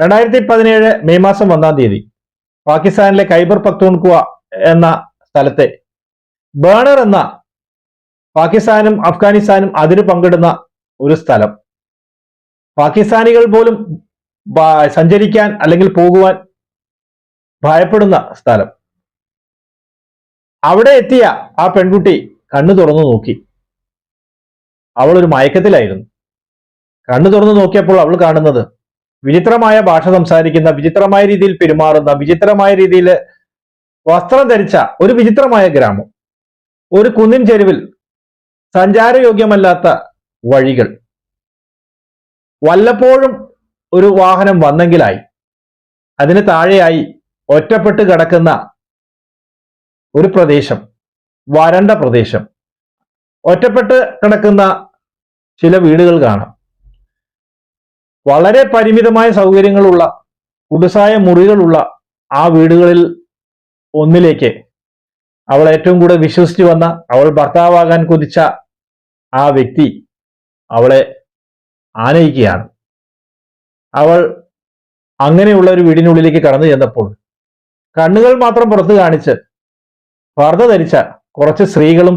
രണ്ടായിരത്തി പതിനേഴ് മെയ് മാസം ഒന്നാം തീയതി പാകിസ്ഥാനിലെ ഖൈബർ പക്തൂൺകുവ എന്ന സ്ഥലത്തെ ബേണർ എന്ന പാകിസ്ഥാനും അഫ്ഗാനിസ്ഥാനും അതിര് പങ്കിടുന്ന ഒരു സ്ഥലം. പാകിസ്ഥാനികൾ പോലും സഞ്ചരിക്കാൻ അല്ലെങ്കിൽ പോകുവാൻ ഭയപ്പെടുന്ന സ്ഥലം. അവിടെ എത്തിയ ആ പെൺകുട്ടി കണ്ണു തുറന്നു നോക്കി. അവൾ ഒരു മയക്കത്തിലായിരുന്നു. കണ്ണു തുറന്നു നോക്കിയപ്പോൾ അവൾ കാണുന്നത് വിചിത്രമായ ഭാഷ സംസാരിക്കുന്ന വിചിത്രമായ രീതിയിൽ പെരുമാറുന്ന വിചിത്രമായ രീതിയിൽ വസ്ത്രം ധരിച്ച ഒരു വിചിത്രമായ ഗ്രാമം. ഒരു കുന്നിൻ ചെരുവിൽ സഞ്ചാരയോഗ്യമല്ലാത്ത വഴികൾ. വല്ലപ്പോഴും ഒരു വാഹനം വന്നെങ്കിലായി അതിന് താഴെയായി ഒറ്റപ്പെട്ട് കിടക്കുന്ന ഒരു പ്രദേശം വരണ്ട പ്രദേശം. ഒറ്റപ്പെട്ട് കിടക്കുന്ന ചില വീടുകൾ കാണാം. വളരെ പരിമിതമായ സൗകര്യങ്ങളുള്ള കുടുസായ മുറികളുള്ള ആ വീടുകളിൽ ഒന്നിലേക്ക് അവൾ ഏറ്റവും കൂടുതൽ വിശ്വസിച്ചു വന്ന അവൾ ഭർത്താവാകാൻ കൊതിച്ച ആ വ്യക്തി അവളെ ആനയിക്കുകയാണ്. അവൾ അങ്ങനെയുള്ള ഒരു വീടിനുള്ളിലേക്ക് കടന്നു ചെന്നപ്പോൾ കണ്ണുകൾ മാത്രം പുറത്ത് കാണിച്ച് പർദ്ദ ധരിച്ച കുറച്ച് സ്ത്രീകളും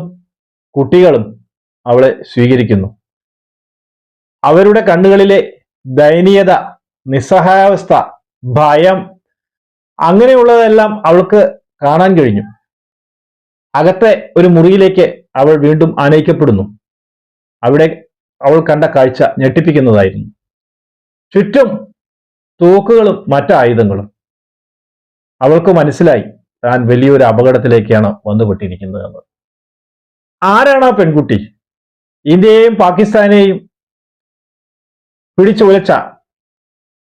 കുട്ടികളും അവളെ സ്വീകരിക്കുന്നു. അവരുടെ കണ്ണുകളിലെ ദയനീയത നിസ്സഹായാവസ്ഥ ഭയം അങ്ങനെയുള്ളതെല്ലാം അവൾക്ക് കാണാൻ കഴിഞ്ഞു. അകത്തെ ഒരു മുറിയിലേക്ക് അവൾ വീണ്ടും ആനയിക്കപ്പെടുന്നു. അവിടെ അവൾ കണ്ട കാഴ്ച ഞെട്ടിപ്പിക്കുന്നതായിരുന്നു. ചുറ്റും തോക്കുകളും മറ്റു ആയുധങ്ങളും. അവൾക്ക് മനസ്സിലായി താൻ വലിയൊരു അപകടത്തിലേക്കാണ് വന്നുപെട്ടിരിക്കുന്നത് എന്ന് ആരാണ് ആ പെൺകുട്ടി? ഇന്ത്യയെയും പാകിസ്ഥാനെയും പിടിച്ചുലച്ച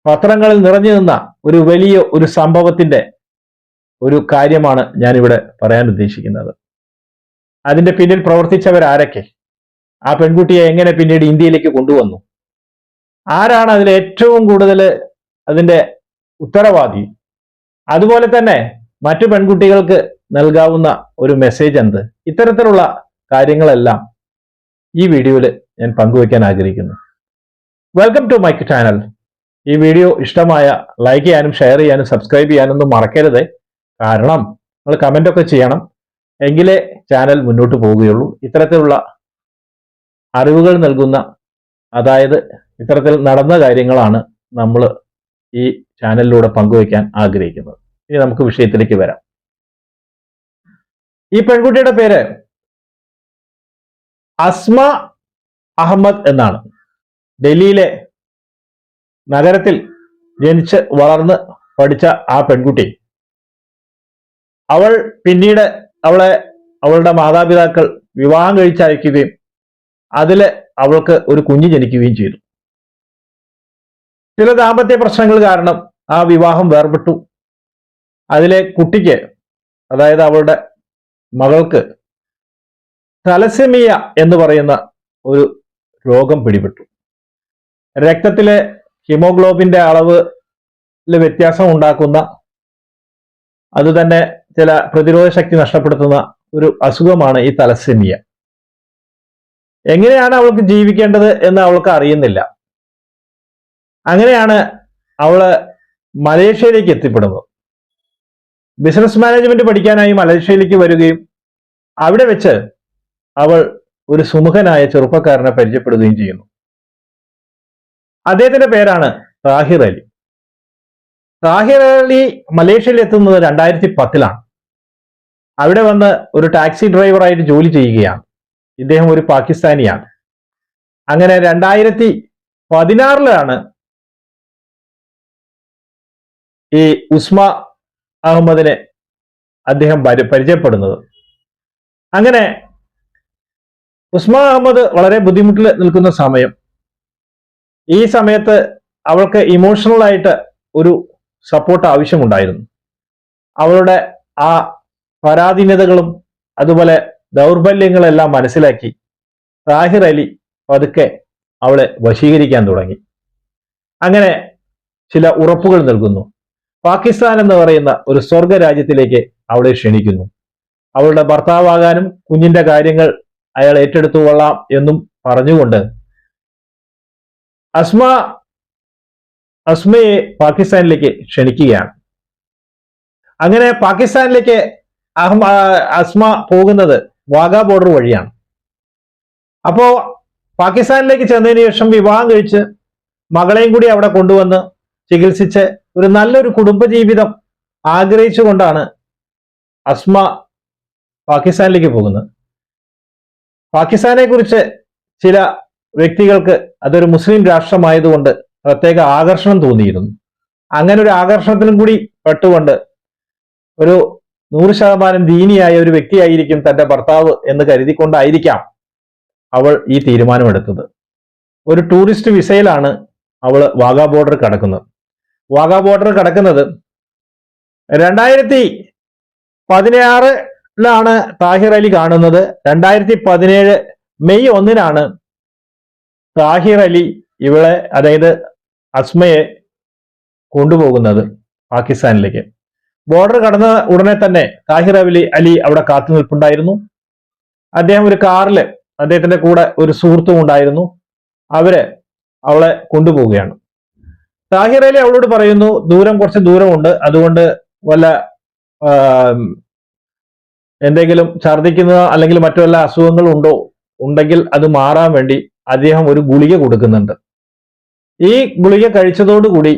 പത്രങ്ങളിൽ നിറഞ്ഞു നിന്ന ഒരു വലിയ ഒരു സംഭവത്തിന്റെ ഒരു കാര്യമാണ് ഞാനിവിടെ പറയാൻ ഉദ്ദേശിക്കുന്നത്. അതിന്റെ പിന്നിൽ പ്രവർത്തിച്ചവരാരൊക്കെ? ആ പെൺകുട്ടിയെ എങ്ങനെ പിന്നീട് ഇന്ത്യയിലേക്ക് കൊണ്ടുവന്നു? ആരാണ് അതിൽ ഏറ്റവും കൂടുതൽ അതിന്റെ ഉത്തരവാദി? അതുപോലെ തന്നെ മറ്റു പെൺകുട്ടികൾക്ക് നൽകാവുന്ന ഒരു മെസ്സേജ് എന്ത്? ഇത്തരത്തിലുള്ള കാര്യങ്ങളെല്ലാം ഈ വീഡിയോയിൽ ഞാൻ പങ്കുവയ്ക്കാൻ ആഗ്രഹിക്കുന്നു. വെൽക്കം ടു മൈക്ക് ചാനൽ ഈ വീഡിയോ ഇഷ്ടമായ ലൈക്ക് ചെയ്യാനും ഷെയർ ചെയ്യാനും സബ്സ്ക്രൈബ് ചെയ്യാനൊന്നും മറക്കരുത്. കാരണം നിങ്ങൾ കമന്റ് ഒക്കെ ചെയ്യണം. എങ്കിലേ ചാനൽ മുന്നോട്ട് പോവുകയുള്ളൂ. ഇത്തരത്തിലുള്ള അറിവുകൾ നൽകുന്ന അതായത് ഇത്തരത്തിൽ നടന്ന കാര്യങ്ങളാണ് നമ്മൾ ഈ ചാനലിലൂടെ പങ്കുവയ്ക്കാൻ ആഗ്രഹിക്കുന്നത്. ഇനി നമുക്ക് വിഷയത്തിലേക്ക് വരാം. ഈ പെൺകുട്ടിയുടെ പേര് അസ്മ അഹമ്മദ് എന്നാണ്. ഡൽഹിയിലെ നഗരത്തിൽ ജനിച്ച് വളർന്ന് പഠിച്ച ആ പെൺകുട്ടി. അവൾ പിന്നീട് അവളെ അവളുടെ മാതാപിതാക്കൾ വിവാഹം കഴിച്ചയക്കുകയും അതിൽ അവൾക്ക് ഒരു കുഞ്ഞ് ജനിക്കുകയും ചെയ്തു. ചില ദാമ്പത്യ പ്രശ്നങ്ങൾ കാരണം ആ വിവാഹം വേർപെട്ടു. അതിലെ കുട്ടിക്ക് അതായത് അവളുടെ മകൾക്ക് തലസെമിയ എന്ന് പറയുന്ന ഒരു രോഗം പിടിപെട്ടു. രക്തത്തിലെ ഹിമോഗ്ലോബിന്റെ അളവ് വ്യത്യാസം ഉണ്ടാക്കുന്ന അതുതന്നെ ചില പ്രതിരോധ ശക്തി നഷ്ടപ്പെടുത്തുന്ന ഒരു അസുഖമാണ് ഈ തലസെമിയ എങ്ങനെയാണ് അവൾക്ക് ജീവിക്കേണ്ടത് എന്ന് അവൾക്ക് അറിയുന്നില്ല. അങ്ങനെയാണ് അവൾ മലേഷ്യയിലേക്ക് എത്തിപ്പെടുന്നത്. ബിസിനസ് മാനേജ്മെന്റ് പഠിക്കാനായി മലേഷ്യയിലേക്ക് വരികയും അവിടെ വെച്ച് അവൾ ഒരു സുമുഖനായ ചെറുപ്പക്കാരനെ പരിചയപ്പെടുകയും ചെയ്യുന്നു. അദ്ദേഹത്തിന്റെ പേരാണ് താഹിർ അലി. താഹിർ അലി മലേഷ്യയിൽ എത്തുന്നത് രണ്ടായിരത്തി പത്തിലാണ് അവിടെ വന്ന് ഒരു ടാക്സി ഡ്രൈവറായിട്ട് ജോലി ചെയ്യുകയാണ്. ഇദ്ദേഹം ഒരു പാകിസ്ഥാനിയാണ്. അങ്ങനെ രണ്ടായിരത്തി പതിനാറിലാണ് ഈ ഉസ്മ അഹമ്മദിനെ അദ്ദേഹം പരിചയപ്പെടുന്നത്. അങ്ങനെ ഉസ്മ അഹമ്മദ് വളരെ ബുദ്ധിമുട്ടിൽ നിൽക്കുന്ന സമയം ഈ സമയത്ത് അവൾക്ക് ഇമോഷണൽ ആയിട്ട് ഒരു സപ്പോർട്ട് ആവശ്യമുണ്ടായിരുന്നു. അവളുടെ ആ പരാധീനതകളും അതുപോലെ ദൗർബല്യങ്ങളെല്ലാം മനസ്സിലാക്കി താഹിർ അലി പതുക്കെ അവളെ വശീകരിക്കാൻ തുടങ്ങി. അങ്ങനെ ചില ഉറപ്പുകൾ നൽകുന്നു. പാകിസ്ഥാൻ എന്ന് പറയുന്ന ഒരു സ്വർഗ രാജ്യത്തിലേക്ക് അവളെ ക്ഷണിക്കുന്നു. അവളുടെ ഭർത്താവാകാനും കുഞ്ഞിന്റെ കാര്യങ്ങൾ അയാൾ ഏറ്റെടുത്തു കൊള്ളാം എന്നും പറഞ്ഞുകൊണ്ട് അസ്മ അസ്മയെ പാകിസ്ഥാനിലേക്ക് ക്ഷണിക്കുകയാണ്. അങ്ങനെ പാകിസ്ഥാനിലേക്ക് അഹ്മ അസ്മ പോകുന്നത് വാഗാ ബോർഡർ വഴിയാണ്. അപ്പോ പാകിസ്ഥാനിലേക്ക് ചെന്നതിന് ശേഷം വിവാഹം കഴിച്ച് മകളെയും കൂടി അവിടെ കൊണ്ടുവന്ന് ചികിത്സിച്ച് ഒരു നല്ലൊരു കുടുംബജീവിതം ആഗ്രഹിച്ചുകൊണ്ടാണ് അസ്മ പാകിസ്ഥാനിലേക്ക് പോകുന്നത്. പാകിസ്ഥാനെ കുറിച്ച് ചില വ്യക്തികൾക്ക് അതൊരു മുസ്ലിം രാഷ്ട്രമായതുകൊണ്ട് പ്രത്യേക ആകർഷണം തോന്നിയിരുന്നു. അങ്ങനെ ഒരു ആകർഷണത്തിനും കൂടി പെട്ടുകൊണ്ട് ഒരു നൂറ് ശതമാനം ദീനിയായ ഒരു വ്യക്തിയായിരിക്കും തന്റെ ഭർത്താവ് എന്ന് കരുതിക്കൊണ്ടായിരിക്കാം അവൾ ഈ തീരുമാനമെടുത്തത്. ഒരു ടൂറിസ്റ്റ് വിസയിലാണ് അവൾ വാഗാ ബോർഡർ കടക്കുന്നത്. വാഗാ ബോർഡർ കടക്കുന്നത് രണ്ടായിരത്തി പതിനാറിലാണ് താഹിർ അലി കാണുന്നത്. രണ്ടായിരത്തി പതിനേഴ് മെയ് ഒന്നിനാണ് താഹിർ അലി ഇവളെ അതായത് അസ്മയെ കൊണ്ടുപോകുന്നത് പാകിസ്ഥാനിലേക്ക്. ബോർഡർ കടന്ന ഉടനെ തന്നെ താഹിർ അലി അലി അവിടെ കാത്തു നിൽപ്പുണ്ടായിരുന്നു. അദ്ദേഹം ഒരു കാറിൽ അദ്ദേഹത്തിന്റെ കൂടെ ഒരു സുഹൃത്തും ഉണ്ടായിരുന്നു. അവർ അവളെ കൊണ്ടുപോവുകയാണ്. താഹിർ അലി അവളോട് പറയുന്നു ദൂരം കുറച്ച് ദൂരമുണ്ട്. അതുകൊണ്ട് വല്ല എന്തെങ്കിലും ഛർദിക്കുന്ന അല്ലെങ്കിൽ മറ്റു വല്ല അസുഖങ്ങളുണ്ടോ ഉണ്ടെങ്കിൽ അത് മാറാൻ വേണ്ടി അദ്ദേഹം ഒരു ഗുളിക കൊടുക്കുന്നുണ്ട്. ഈ ഗുളിക കഴിച്ചതോടുകൂടി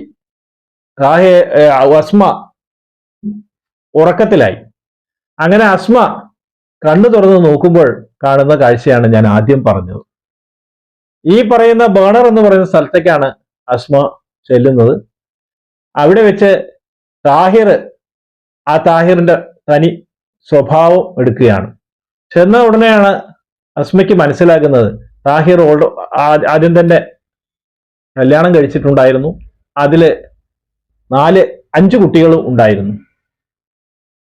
റാഹേ അസ്മ ഉറക്കത്തിലായി. അങ്ങനെ അസ്മ കണ്ണു തുറന്ന് നോക്കുമ്പോൾ കാണുന്ന കാഴ്ചയാണ് ഞാൻ ആദ്യം പറഞ്ഞത്. ഈ പറയുന്ന ബേണർ എന്ന് പറയുന്ന സ്ഥലത്തേക്കാണ് അസ്മ ചെല്ലുന്നത്. അവിടെ വെച്ച് താഹിർ ആ താഹിറിന്റെ തനി സ്വഭാവം എടുക്കുകയാണ്. ചെന്ന ഉടനെയാണ് അസ്മയ്ക്ക് മനസ്സിലാക്കുന്നത് താഹിർ ഓൾഡ് ആദ്യം തന്നെ കല്യാണം കഴിച്ചിട്ടുണ്ടായിരുന്നു. അതിൽ നാല് അഞ്ച് കുട്ടികളും ഉണ്ടായിരുന്നു.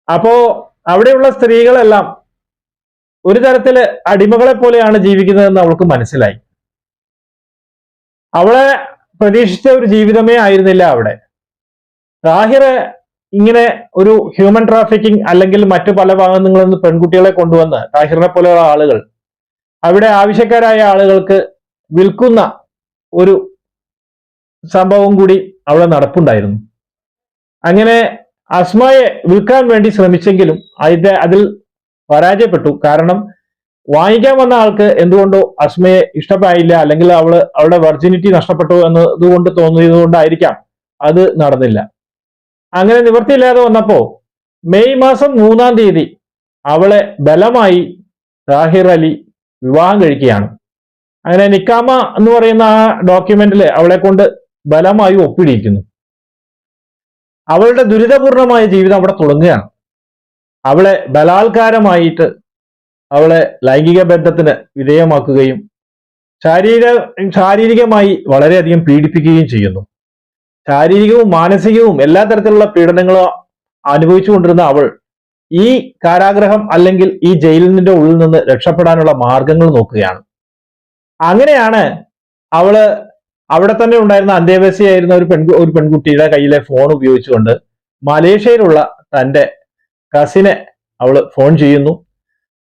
അപ്പോ അവിടെയുള്ള സ്ത്രീകളെല്ലാം ഒരു തരത്തിൽ അടിമകളെ പോലെയാണ് ജീവിക്കുന്നതെന്ന് അവൾക്ക് മനസ്സിലായി. അവളെ പ്രതീക്ഷിച്ച ഒരു ജീവിതമേ ആയിരുന്നില്ല അവിടെ. താഹിർ ഇങ്ങനെ ഒരു ഹ്യൂമൻ ട്രാഫിക്കിംഗ് അല്ലെങ്കിൽ മറ്റു പല ഭാഗങ്ങളിൽ നിന്ന് പെൺകുട്ടികളെ കൊണ്ടുവന്ന് താഹിറിനെ പോലെയുള്ള ആളുകൾ അവിടെ ആവശ്യക്കാരായ ആളുകൾക്ക് വിൽക്കുന്ന ഒരു സംഭവം കൂടി അവിടെ നടപ്പുണ്ടായിരുന്നു. അങ്ങനെ അസ്മയെ വിൽക്കാൻ വേണ്ടി ശ്രമിച്ചെങ്കിലും അതിന്റെ അതിൽ പരാജയപ്പെട്ടു. കാരണം വാങ്ങിക്കാൻ വന്ന ആൾക്ക് എന്തുകൊണ്ടോ അസ്മയെ ഇഷ്ടമായില്ല അല്ലെങ്കിൽ അവൾ അവളുടെ വെർജിനിറ്റി നഷ്ടപ്പെട്ടു എന്നതുകൊണ്ട് തോന്നിയത് കൊണ്ടായിരിക്കാം അത് നടന്നില്ല. അങ്ങനെ നിവൃത്തിയില്ലാതെ വന്നപ്പോ മെയ് മാസം മൂന്നാം തീയതി അവളെ ബലമായി താഹിർ അലി വിവാഹം കഴിക്കുകയാണ്. അങ്ങനെ നിക്കാമ എന്ന് പറയുന്ന ആ ഡോക്യുമെന്റിൽ അവളെ കൊണ്ട് ബലമായി ഒപ്പിടിയിക്കുന്നു. അവളുടെ ദുരിതപൂർണമായ ജീവിതം അവിടെ തുടങ്ങുകയാണ്. അവളെ ബലാത്കാരമായിട്ട് അവളെ ലൈംഗിക ബന്ധത്തിന് വിധേയമാക്കുകയും ശാരീര ശാരീരികമായി വളരെയധികം പീഡിപ്പിക്കുകയും ചെയ്യുന്നു. ശാരീരികവും മാനസികവും എല്ലാ തരത്തിലുള്ള പീഡനങ്ങളും അനുഭവിച്ചുകൊണ്ടിരുന്ന അവൾ ഈ കാരാഗ്രഹം അല്ലെങ്കിൽ ഈ ജയിലിന്റെ ഉള്ളിൽ നിന്ന് രക്ഷപ്പെടാനുള്ള മാർഗങ്ങൾ നോക്കുകയാണ്. അങ്ങനെയാണ് അവൾ അവിടെ തന്നെ ഉണ്ടായിരുന്ന അന്തേവാസിയായിരുന്ന ഒരു പെൺകു ഒരു പെൺകുട്ടിയുടെ കയ്യിലെ ഫോൺ ഉപയോഗിച്ചുകൊണ്ട് മലേഷ്യയിലുള്ള തന്റെ കസിനെ അവൾ ഫോൺ ചെയ്യുന്നു.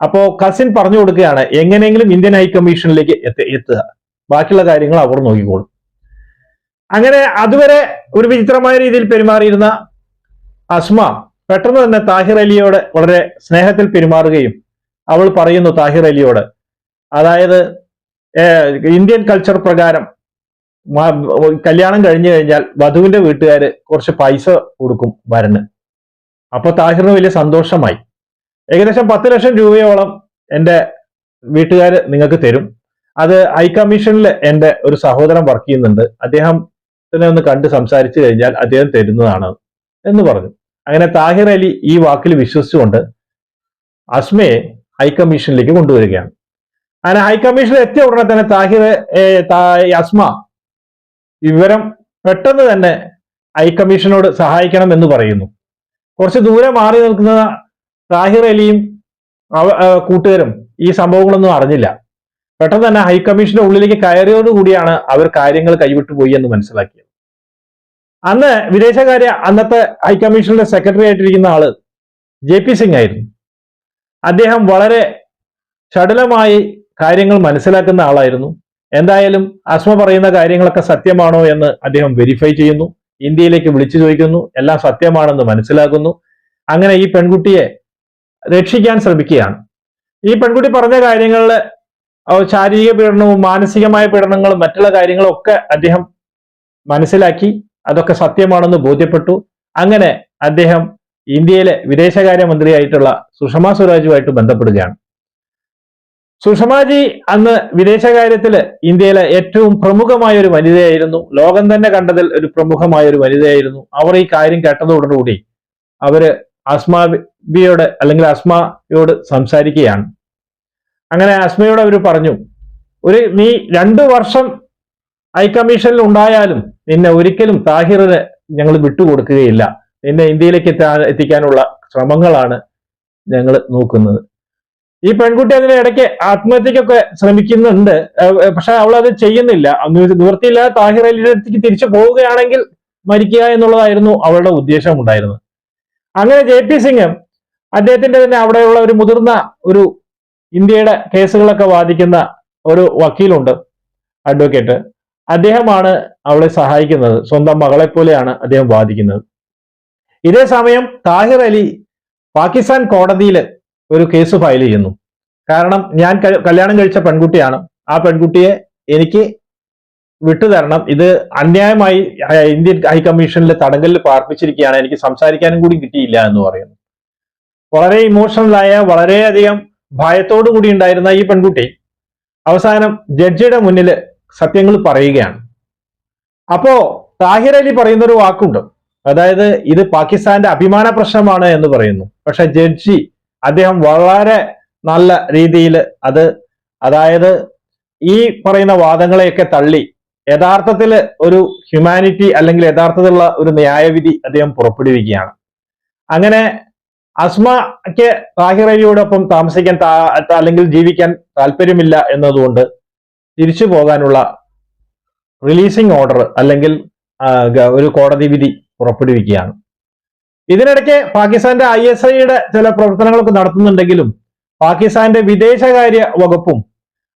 അപ്പോ കസിൻ പറഞ്ഞു കൊടുക്കുകയാണ് എങ്ങനെയെങ്കിലും ഇന്ത്യൻ ഹൈക്കമ്മീഷനിലേക്ക് എത്തി എത്തുക. ബാക്കിയുള്ള കാര്യങ്ങൾ അവർ നോക്കിക്കോളും. അങ്ങനെ അതുവരെ ഒരു വിചിത്രമായ രീതിയിൽ പെരുമാറിയിരുന്ന അസ്മ പെട്ടെന്ന് തന്നെ താഹിർ അലിയോട് വളരെ സ്നേഹത്തിൽ പെരുമാറുകയും അവൾ പറയുന്നു താഹിർ അലിയോട്. അതായത് ഇന്ത്യൻ കൾച്ചർ പ്രകാരം കല്യാണം കഴിഞ്ഞു കഴിഞ്ഞാൽ വധുവിന്റെ വീട്ടുകാര് കുറച്ച് പൈസ കൊടുക്കും വരന്. അപ്പൊ താഹിറിന് വലിയ സന്തോഷമായി. ഏകദേശം പത്ത് ലക്ഷം രൂപയോളം എന്റെ വീട്ടുകാർ നിങ്ങൾക്ക് തരും. അത് ഹൈ കമ്മീഷനിൽ എന്റെ ഒരു സഹോദരൻ വർക്ക് ചെയ്യുന്നുണ്ട്. അദ്ദേഹത്തിനെ ഒന്ന് കണ്ട് സംസാരിച്ചു കഴിഞ്ഞാൽ അദ്ദേഹം തരുന്നതാണ് എന്ന് പറഞ്ഞു. അങ്ങനെ താഹിർ അലി ഈ വാക്കിൽ വിശ്വസിച്ചുകൊണ്ട് അസ്മയെ ഹൈക്കമ്മീഷനിലേക്ക് കൊണ്ടുവരികയാണ്. അങ്ങനെ ഹൈ കമ്മീഷനിൽ എത്തിയ ഉടനെ തന്നെ താഹിർ അസ്മ വിവരം പെട്ടെന്ന് തന്നെ ഹൈക്കമ്മീഷനോട് സഹായിക്കണം എന്ന് പറയുന്നു. കുറച്ച് ദൂരെ മാറി നിൽക്കുന്ന താഹിർ അലിയും കൂട്ടുകാരും ഈ സംഭവങ്ങളൊന്നും അറിഞ്ഞില്ല. പെട്ടെന്ന് തന്നെ ഹൈക്കമ്മീഷന്റെ ഉള്ളിലേക്ക് കയറിയോടുകൂടിയാണ് അവർ കാര്യങ്ങൾ കൈവിട്ടുപോയി എന്ന് മനസ്സിലാക്കിയത്. അന്ന് വിദേശകാര്യ അന്നത്തെ ഹൈ കമ്മീഷന്റെ സെക്രട്ടറി ആയിട്ടിരിക്കുന്ന ആൾ ജെ പി സിംഗ് ആയിരുന്നു. അദ്ദേഹം വളരെ ചടുലമായി കാര്യങ്ങൾ മനസ്സിലാക്കുന്ന ആളായിരുന്നു. എന്തായാലും അസ്മ പറയുന്ന കാര്യങ്ങളൊക്കെ സത്യമാണോ എന്ന് അദ്ദേഹം വെരിഫൈ ചെയ്യുന്നു. ഇന്ത്യയിലേക്ക് വിളിച്ചു ചോദിക്കുന്നു. എല്ലാം സത്യമാണെന്ന് മനസ്സിലാക്കുന്നു. അങ്ങനെ ഈ പെൺകുട്ടിയെ രക്ഷിക്കാൻ ശ്രമിക്കുകയാണ്. ഈ പെൺകുട്ടി പറഞ്ഞ കാര്യങ്ങളിൽ ശാരീരിക പീഡനവും മാനസികമായ പീഡനങ്ങളും മറ്റുള്ള കാര്യങ്ങളും ഒക്കെ അദ്ദേഹം മനസ്സിലാക്കി. അതൊക്കെ സത്യമാണെന്ന് ബോധ്യപ്പെട്ടു. അങ്ങനെ അദ്ദേഹം ഇന്ത്യയിലെ വിദേശകാര്യമന്ത്രിയായിട്ടുള്ള സുഷമ സ്വരാജുമായിട്ട് ബന്ധപ്പെടുകയാണ്. സുഷമാജി അന്ന് വിദേശകാര്യത്തിൽ ഇന്ത്യയിലെ ഏറ്റവും പ്രമുഖമായ ഒരു വനിതയായിരുന്നു. ലോകം തന്നെ കണ്ടതിൽ ഒരു പ്രമുഖമായ ഒരു വനിതയായിരുന്നു. അവർ ഈ കാര്യം കേട്ടതോടുകൂടി അവർ അസ്മാബിയോട് അല്ലെങ്കിൽ അസ്മയോട് സംസാരിക്കുകയാണ്. അങ്ങനെ അസ്മയോട് അവർ പറഞ്ഞു ഒരു നീ രണ്ടു വർഷം ഹൈക്കമ്മീഷനിൽ ഉണ്ടായാലും നിന്നെ ഒരിക്കലും താഹിറിന് ഞങ്ങൾ വിട്ടുകൊടുക്കുകയില്ല. നിന്നെ ഇന്ത്യയിലേക്ക് എത്തിക്കാനുള്ള ശ്രമങ്ങളാണ് ഞങ്ങൾ നോക്കുന്നത്. ഈ പെൺകുട്ടി അതിന് ഇടയ്ക്ക് ആത്മഹത്യക്കൊക്കെ ശ്രമിക്കുന്നുണ്ട്. പക്ഷെ അവൾ അത് ചെയ്യുന്നില്ല നിവൃത്തിയില്ലാതെ താഹിർ അലിയുടെ അടുത്തേക്ക് തിരിച്ചു പോവുകയാണെങ്കിൽ മരിക്കുക എന്നുള്ളതായിരുന്നു അവളുടെ ഉദ്ദേശം ഉണ്ടായിരുന്നത് അങ്ങനെ ജെ പി സിംഗ് അദ്ദേഹത്തിന്റെ തന്നെ അവിടെയുള്ള ഒരു മുതിർന്ന ഒരു ഇന്ത്യയുടെ കേസുകളൊക്കെ വാദിക്കുന്ന ഒരു വക്കീലുണ്ട് അഡ്വക്കേറ്റ്. അദ്ദേഹമാണ് അവളെ സഹായിക്കുന്നത്. സ്വന്തം മകളെ പോലെയാണ് അദ്ദേഹം വാദിക്കുന്നത്. ഇതേ സമയം താഹിർ അലി പാകിസ്ഥാൻ കോടതിയിൽ ഒരു കേസ് ഫയൽ ചെയ്യുന്നു. കാരണം ഞാൻ കല്യാണം കഴിച്ച പെൺകുട്ടിയാണ്. ആ പെൺകുട്ടിയെ എനിക്ക് വിട്ടുതരണം. ഇത് അന്യായമായി ഇന്ത്യൻ ഹൈക്കമ്മീഷനിലെ തടങ്കലിൽ പാർപ്പിച്ചിരിക്കുകയാണ്. എനിക്ക് സംസാരിക്കാനും കൂടി കിട്ടിയില്ല എന്ന് പറയുന്നു. വളരെ ഇമോഷണലായ വളരെയധികം ഭയത്തോടു കൂടി ഉണ്ടായിരുന്ന ഈ പെൺകുട്ടി അവസാനം ജഡ്ജിയുടെ മുന്നിൽ സത്യങ്ങൾ പറയുകയാണ്. അപ്പോ താഹിർ അലി പറയുന്ന ഒരു വാക്കുണ്ട്. അതായത് ഇത് പാകിസ്ഥാന്റെ അഭിമാന പ്രശ്നമാണ് എന്ന് പറയുന്നു. പക്ഷെ ജഡ്ജി അദ്ദേഹം വളരെ നല്ല രീതിയിൽ അത് അതായത് ഈ പറയുന്ന വാദങ്ങളെയൊക്കെ തള്ളി യഥാർത്ഥത്തിൽ ഒരു ഹ്യൂമാനിറ്റി അല്ലെങ്കിൽ യഥാർത്ഥത്തിലുള്ള ഒരു ന്യായവിധി അദ്ദേഹം പുറപ്പെടുവിക്കുകയാണ്. അങ്ങനെ അസ്മയ്ക്ക് താഹിർ അലിയോടൊപ്പം താമസിക്കാൻ അല്ലെങ്കിൽ ജീവിക്കാൻ താല്പര്യമില്ല എന്നതുകൊണ്ട് തിരിച്ചു പോകാനുള്ള റിലീസിംഗ് ഓർഡർ അല്ലെങ്കിൽ ഒരു കോടതി വിധി പുറപ്പെടുവിക്കുകയാണ്. ഇതിനിടയ്ക്ക് പാകിസ്ഥാന്റെ ഐ എസ് ഐയുടെ ചില പ്രവർത്തനങ്ങളൊക്കെ നടത്തുന്നുണ്ടെങ്കിലും പാകിസ്ഥാന്റെ വിദേശകാര്യ വകുപ്പും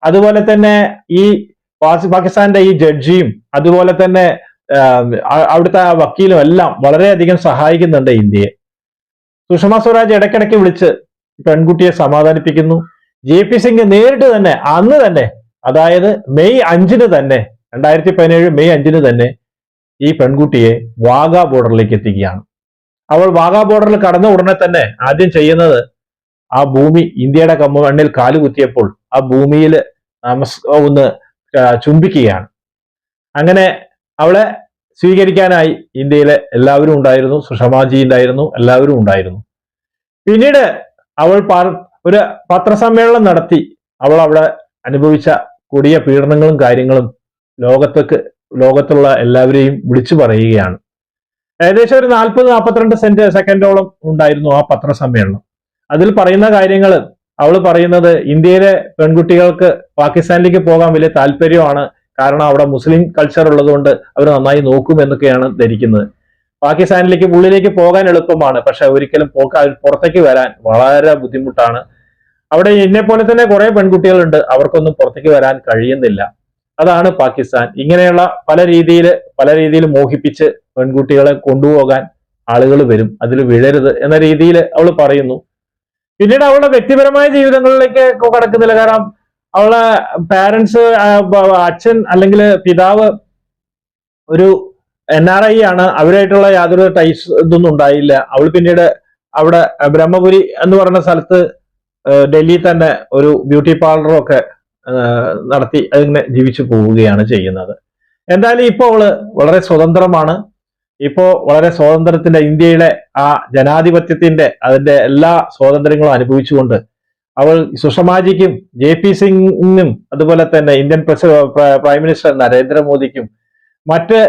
അതുപോലെ തന്നെ ഈ പാകിസ്ഥാന്റെ ഈ ജഡ്ജിയും അതുപോലെ തന്നെ അവിടുത്തെ വക്കീലും എല്ലാം വളരെയധികം സഹായിക്കുന്നുണ്ട് ഇന്ത്യയെ. സുഷമ സ്വരാജ് ഇടയ്ക്കിടയ്ക്ക് വിളിച്ച് പെൺകുട്ടിയെ സമാധാനിപ്പിക്കുന്നു. ജെ പി സിംഗ് നേരിട്ട് തന്നെ അന്ന് തന്നെ അതായത് മെയ് അഞ്ചിന് തന്നെ രണ്ടായിരത്തി പതിനേഴ് മെയ് അഞ്ചിന് തന്നെ ഈ പെൺകുട്ടിയെ വാഗ ബോർഡറിലേക്ക് എത്തിക്കുകയാണ്. അവൾ വാഗ ബോർഡറിൽ കടന്ന ഉടനെ തന്നെ ആദ്യം ചെയ്യുന്നത് ആ ഭൂമി ഇന്ത്യയുടെ കമ്മ മണ്ണിൽ കാലുകുത്തിയപ്പോൾ ആ ഭൂമിയിൽ നമസ് ഒന്ന് ചുംബിക്കുകയാണ്. അങ്ങനെ അവളെ സ്വീകരിക്കാനായി ഇന്ത്യയിലെ എല്ലാവരും ഉണ്ടായിരുന്നു സുഷമാജി ഉണ്ടായിരുന്നു എല്ലാവരും ഉണ്ടായിരുന്നു. പിന്നീട് അവൾ ഒരു പത്രസമ്മേളനം നടത്തി അവൾ അവിടെ അനുഭവിച്ച കൊടിയ പീഡനങ്ങളും കാര്യങ്ങളും ലോകത്തേക്ക് ലോകത്തുള്ള എല്ലാവരെയും വിളിച്ചു പറയുകയാണ്. ഏകദേശം ഒരു നാൽപ്പത് നാൽപ്പത്തിരണ്ട് സെന്റ് സെക്കൻഡോളം ഉണ്ടായിരുന്നു ആ പത്രസമ്മേളനം. അതിൽ പറയുന്ന കാര്യങ്ങൾ അവൾ പറയുന്നത് ഇന്ത്യയിലെ പെൺകുട്ടികൾക്ക് പാകിസ്ഥാനിലേക്ക് പോകാൻ വലിയ താല്പര്യമാണ്. കാരണം അവിടെ മുസ്ലിം കൾച്ചർ ഉള്ളതുകൊണ്ട് അവർ നന്നായി നോക്കും എന്നൊക്കെയാണ് ധരിക്കുന്നത്. പാകിസ്ഥാനിലേക്ക് ഉള്ളിലേക്ക് പോകാൻ എളുപ്പമാണ്. പക്ഷെ ഒരിക്കലും പോക്ക പുറത്തേക്ക് വരാൻ വളരെ ബുദ്ധിമുട്ടാണ്. അവിടെ എന്നെ പോലെ തന്നെ കുറെ പെൺകുട്ടികളുണ്ട്. അവർക്കൊന്നും പുറത്തേക്ക് വരാൻ കഴിയുന്നില്ല. അതാണ് പാകിസ്ഥാൻ. ഇങ്ങനെയുള്ള പല രീതിയിൽ പല രീതിയിൽ മോഹിപ്പിച്ച് പെൺകുട്ടികളെ കൊണ്ടുപോകാൻ ആളുകൾ വരും. അതിൽ വിഴരുത് എന്ന രീതിയിൽ അവൾ പറയുന്നു. പിന്നീട് അവളുടെ വ്യക്തിപരമായ ജീവിതങ്ങളിലേക്ക് കടക്കുന്നില്ല. കാരണം അവളെ പാരന്റ്സ് അച്ഛൻ അല്ലെങ്കിൽ പിതാവ് ഒരു എൻ ആർ ഐ ആണ്. അവരായിട്ടുള്ള യാതൊരു ടൈസ് ഇതൊന്നും ഉണ്ടായില്ല. അവൾ പിന്നീട് അവിടെ ബ്രഹ്മപുരി എന്ന് പറയുന്ന സ്ഥലത്ത് ഡൽഹിയിൽ തന്നെ ഒരു ബ്യൂട്ടി പാർലറും ഒക്കെ നടത്തി അതിങ്ങനെ ജീവിച്ചു പോവുകയാണ് ചെയ്യുന്നത്. എന്തായാലും ഇപ്പോൾ അവൾ വളരെ സ്വതന്ത്രമാണ്. ഇപ്പോൾ വളരെ സ്വാതന്ത്ര്യത്തിന്റെ ഇന്ത്യയിലെ ആ ജനാധിപത്യത്തിന്റെ അതിന്റെ എല്ലാ സ്വാതന്ത്ര്യങ്ങളും അനുഭവിച്ചുകൊണ്ട് അവൾ സുഷമാജിക്കും ജെ പി സിംഗിനും അതുപോലെ തന്നെ ഇന്ത്യൻ പ്രൈം മിനിസ്റ്റർ നരേന്ദ്രമോദിക്കും മറ്റ്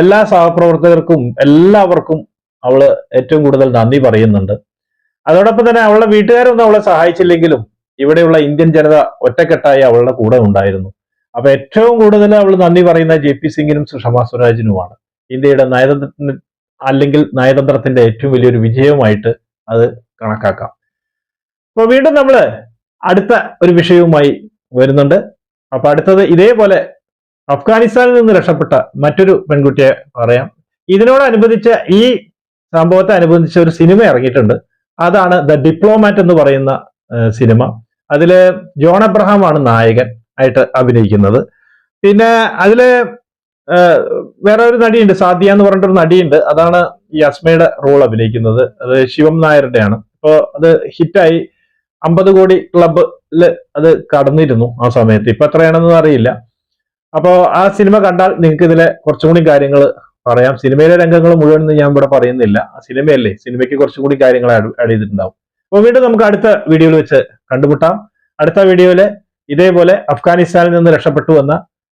എല്ലാ സഹപ്രവർത്തകർക്കും എല്ലാവർക്കും അവൾ ഏറ്റവും കൂടുതൽ നന്ദി പറയുന്നുണ്ട്. അതോടൊപ്പം തന്നെ അവളുടെ വീട്ടുകാരൊന്നും അവളെ സഹായിച്ചില്ലെങ്കിലും ഇവിടെയുള്ള ഇന്ത്യൻ ജനത ഒറ്റക്കെട്ടായി അവളുടെ കൂടെ ഉണ്ടായിരുന്നു. അപ്പൊ ഏറ്റവും കൂടുതൽ അവൾ നന്ദി പറയുന്ന ജെ പി സിംഗിനും സുഷമാ സ്വരാജിനുമാണ്. ഇന്ത്യയുടെ നയതന്ത്രത്തിന് അല്ലെങ്കിൽ നയതന്ത്രത്തിന്റെ ഏറ്റവും വലിയൊരു വിജയവുമായിട്ട് അത് കണക്കാക്കാം. അപ്പൊ വീണ്ടും നമ്മൾ അടുത്ത ഒരു വിഷയവുമായി വരുന്നുണ്ട്. അപ്പൊ അടുത്തത് ഇതേപോലെ അഫ്ഗാനിസ്ഥാനിൽ നിന്ന് രക്ഷപ്പെട്ട മറ്റൊരു പെൺകുട്ടിയെ പറയാം. ഇതിനോടനുബന്ധിച്ച ഈ സംഭവത്തെ അനുബന്ധിച്ച ഒരു സിനിമ ഇറങ്ങിയിട്ടുണ്ട്. അതാണ് ദ ഡിപ്ലോമാറ്റ് എന്ന് പറയുന്ന സിനിമ. അതിൽ ജോൺ അബ്രഹാം ആണ് നായകൻ ആയിട്ട് അഭിനയിക്കുന്നത്. പിന്നെ അതിൽ വേറെ ഒരു നടിയുണ്ട് സാദിയ എന്ന് പറഞ്ഞിട്ടൊരു നടിയുണ്ട്. അതാണ് ഈ അസ്മയുടെ റോൾ അഭിനയിക്കുന്നത്. അത് ശിവം നായരുടെയാണ്. അപ്പോ അത് ഹിറ്റായി. അമ്പത് കോടി ക്ലബിൽ അത് കടന്നിരുന്നു ആ സമയത്ത്. ഇപ്പൊ എത്രയാണെന്ന് അറിയില്ല. അപ്പോ ആ സിനിമ കണ്ടാൽ നിങ്ങൾക്ക് ഇതിലെ കുറച്ചും കൂടി കാര്യങ്ങൾ പറയാം. സിനിമയിലെ രംഗങ്ങൾ മുഴുവൻ ഞാൻ ഇവിടെ പറയുന്നില്ല. സിനിമയല്ലേ? സിനിമയ്ക്ക് കുറച്ചും കൂടി കാര്യങ്ങൾ ആഡ് ചെയ്തിട്ടുണ്ടാവും. അപ്പോൾ വീണ്ടും നമുക്ക് അടുത്ത വീഡിയോയിൽ വെച്ച് കണ്ടുമുട്ടാം. അടുത്ത വീഡിയോയിൽ ഇതേപോലെ അഫ്ഗാനിസ്ഥാനിൽ നിന്ന് രക്ഷപ്പെട്ടു വന്ന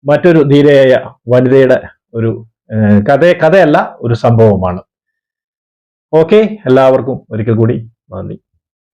മറ്റൊരു ധീരയായ വനിതയുടെ ഒരു കഥ കഥയല്ല ഒരു സംഭവമാണ്. ഓക്കെ? എല്ലാവർക്കും ഒരിക്കൽ കൂടി നന്ദി.